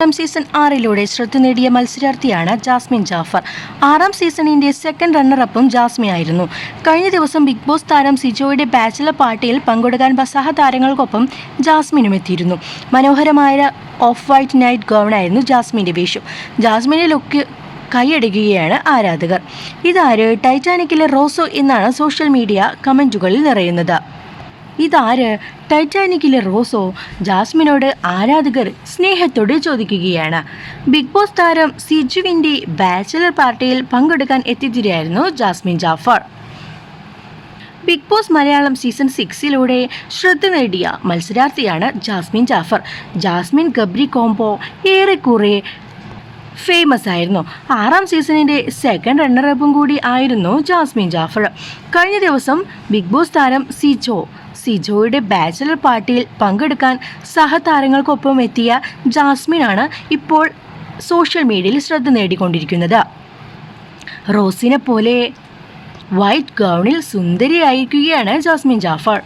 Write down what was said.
ആറാം സീസൺ ആറിലൂടെ ശ്രദ്ധ നേടിയ മത്സരാർത്ഥിയാണ് ജാസ്മിൻ ജാഫർ. ആറാം സീസണിന്റെ സെക്കൻഡ് റണ്ണറപ്പും ജാസ്മി ആയിരുന്നു. കഴിഞ്ഞ ദിവസം ബിഗ് ബോസ് താരം സിജോയുടെ ബാച്ചിലർ പാർട്ടിയിൽ പങ്കെടുക്കാൻ ബസാഹ താരങ്ങൾക്കൊപ്പം ജാസ്മിനും എത്തിയിരുന്നു. മനോഹരമായ ഓഫ് വൈറ്റ് നൈറ്റ് ഗൗണായിരുന്നു ജാസ്മിന്റെ വേഷം. ജാസ്മിന്റെ ലുക്ക് കൈയടിക്കുകയാണ് ആരാധകർ. ഇതാര്? ടൈറ്റാനിക്കിലെ റോസോ എന്നാണ് സോഷ്യൽ മീഡിയ കമന്റുകളിൽ നിറയുന്നത്. ഇതാര്? ടൈറ്റാനിക്കിലെ റോസോ ജാസ്മിനോട് ആരാധകർ സ്നേഹത്തോടെ ചോദിക്കുകയാണ്. ബിഗ് ബോസ് താരം സിജുവിന്റെ ബാച്ചലർ പാർട്ടിയിൽ പങ്കെടുക്കാൻ എത്തിത്തിരിയായിരുന്നു Jasmine Jafar. Bigg Boss Malayalam season സിക്സിലൂടെ ശ്രദ്ധ നേടിയ മത്സരാർത്ഥിയാണ് Jasmine Jafar. Jasmine Gabri combo ഏറെക്കുറെ ഫേമസ് ആയിരുന്നു. ആറാം സീസണിന്റെ സെക്കൻഡ് റണ്ണറപ്പും കൂടി ആയിരുന്നു ജാസ്മിൻ ജാഫർ. കഴിഞ്ഞ ദിവസം ബിഗ് ബോസ് താരം സിജോ സിജോയുടെ ബാച്ചലർ പാർട്ടിയിൽ പങ്കെടുക്കാൻ സഹതാരങ്ങൾക്കൊപ്പം എത്തിയ ജാസ്മിനാണ് ഇപ്പോൾ സോഷ്യൽ മീഡിയയിൽ ശ്രദ്ധ നേടിക്കൊണ്ടിരിക്കുന്നത്. റോസിനെ പോലെ വൈറ്റ് ഗൗണിൽ സുന്ദരിയായിരിക്കുകയാണ് ജാസ്മിൻ ജാഫർ.